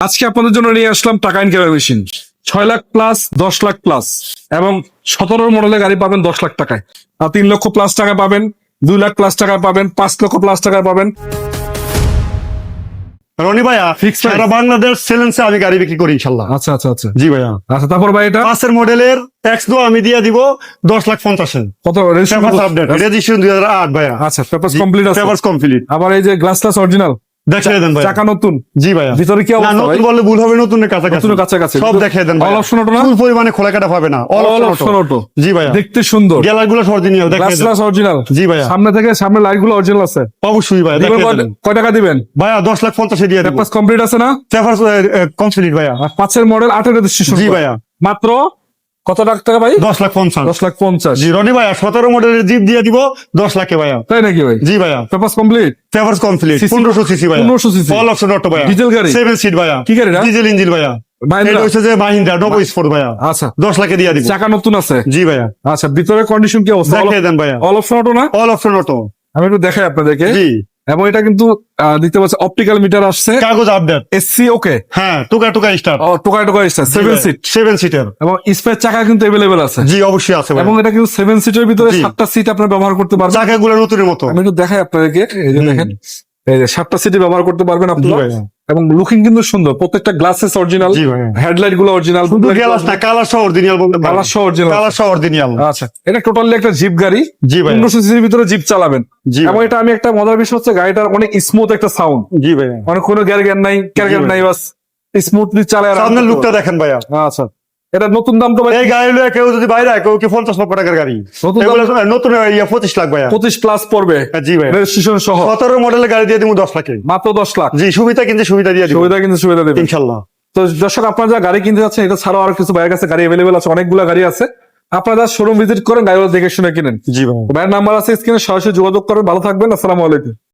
আজকে আপনাদের জন্য নিয়ে আসলাম টাকা ইনকামের মেশিন ছয় লাখ প্লাস দশ লাখ প্লাস এবং সতেরো মডেলের গাড়ি পাবেন দশ লাখ টাকায়। আর তিন লক্ষ প্লাস টাকা পাবেন দুই লাখ প্লাস টাকা পাবেন পাঁচ লক্ষ প্লাস টাকা পাবেন। রনি ভাইয়া price? সারা বাংলাদেশ সেলেন্সে আমি গাড়ি বিক্রি করি ইনশাল্লাহ। আচ্ছা আচ্ছা আচ্ছা। জি ভাইয়া। আচ্ছা তারপর ভাই এটা? পাঁচের মডেলের এক্স দো আমি দিয়ে দিব দশ লাখ পঞ্চাশে কত? কত? আপডেট রেজিস্ট্রেশন দুই হাজার আট ভাইয়া। আচ্ছা পেপার কমপ্লিট আছে। পেপার কমপ্লিট আবার এই যে গ্লাস গ্লাস অরিজিনাল দেখিয়ে দেন ভাই। চাকা নতুন? জি ভাইয়া। ভিতরে কি অবস্থা ভাই? নতুন বললে ভুল হবে কাছাকাছি। সব দেখিয়ে দেন না? ফুল পরিমাণে খোলা কাটা পাবে না। অল অপশন option জি ভাইয়া। দেখতে সুন্দর। অরিজিনাল গ্লাস দেখিয়ে দেন। গ্লাস অরিজিনাল জি ভাইয়া। সামনে থেকে সামনে লাইটগুলো অরিজিনাল আছে। অবশ্যই দিবেন কয়- টাকা দিবেন? ভাইয়া দশ লাখ দিয়ে দেবো। কমপ্লিট আছে না? পেপার কমপ্লিট মডেল রেজিস্ট্রেশন জি মাত্র কত লাখ টাকা ভাই? দশ লাখ পঞ্চাশ। দশ লাখ পঞ্চাশ। জি রনি ভাইয়া সতেরো মডেলের জিপ দিয়ে দিব দশ লাখে ভাইয়া। তাই নাকি ভাই? জি ভাইয়া। পেপার কমপ্লিট পেপার কমপ্লিট পনেরোশো সিসি ভাইয়া। 1500 cc অল অপশন অটো ভাইয়া। ডিজেল গাড়ি? সেভেন সিট ভাইয়া। কি গাড়ি ডিজেল ইঞ্জিন ভাইয়া। মাহিন্দ্রা? এটা হচ্ছে যে মাহিন্দ্রা ডবল স্পোর্ট ভাইয়া। আচ্ছা। দশ লাখে দিয়ে দিব। চাকা নতুন আছে? জি ভাইয়া। আচ্ছা ভিতরে কন্ডিশন কি অবস্থা? দেন ভাইয়া। অল অপশন অটো না? অল অপশন অটো আমি একটু দেখাই আপনাদেরকে। জি। এবং এটা কিন্তু দেখতে পাচ্ছি অপটিক্যাল মিটার আসছে। কাগজ আপডেট এসসি ওকে হ্যাঁ টুকা টুকা স্টার ও টুকা টুকা star seven seat seven seater এবং স্পেস চাকা কিন্তু এভেলেবেল আছে। জি অবশ্যই আছে এবং এটা কিন্তু সেভেন সিটের ভিতরে সাতটা সিট আপনার ব্যবহার করতে পারবেন। চাকাগুলো নতুনের মতো। আমি একটু দেখাই আপনাদেরকে এই যে দেখেন। সাতটা সিটি ব্যবহার করতে পারবেন আপনারা। এবং লুকিং কিন্তু সুন্দর। প্রত্যেকটা গ্লাসেস অরিজিনাল হেডলাইটগুলো অরিজিনাল শুধু গ্যালাস না কালার সহ অরিজিনাল বলতে কালার সহ অরিজিনাল কালার সহ অরিজিনাল আচ্ছা এটা টোটালি একটা জিপ গাড়ি। জি ভাইয়া। পনেরোশো সিসির ভিতরে জিপ চালাবেন। এবং এটা আমি একটা মজার বিষয় হচ্ছে গাড়িটার অনেক স্মুথ একটা সাউন্ড জি ভাইয়া। মানে কোনো গ্যার গ্যার নাই ক্যার গ্যার নাই বাস। স্মুথলি চালায় আর সামনের লুকটা দেখেন ভাইয়া। আচ্ছা। এটা নতুন দাম তো এই গাড়ি লয়ে কেউ যদি বাইরে কেউ কি পঞ্চাশ লক্ষ টাকার গাড়ি? নতুন নতুন ইয়ে পঁচিশ লাখ ভাইয়া। পঁচিশ প্লাস পড়বে। হ্যাঁ, জি ভাইয়া। রেজিস্ট্রেশন সহ। সতেরো মডেলের গাড়ি দিয়ে দিব দশ লাখে। মাত্র দশ লাখ। জি সুবিধা কিন্তু সুবিধা দিয়ে সুবিধা কিন্তু সুবিধা দেবে। ইনশাল্লাহ। তো দর্শক আপনারা যা গাড়ি কিনতে যাচ্ছেন এটা ছাড়াও আরও কিছু ভাইয়ের কাছে গাড়ি অ্যাভেলেবেল আছে অনেকগুলো গাড়ি আছে। আপনারা শোরুম ভিজিট করেন গাড়িগুলো দেখে শুনে কিনেন। জি ভাইয়া। ভাইয়ের নাম্বার আছে স্ক্রিনে সরাসরি যোগাযোগ করেন। ভালো থাকবেন আসসালামু আলাইকুম।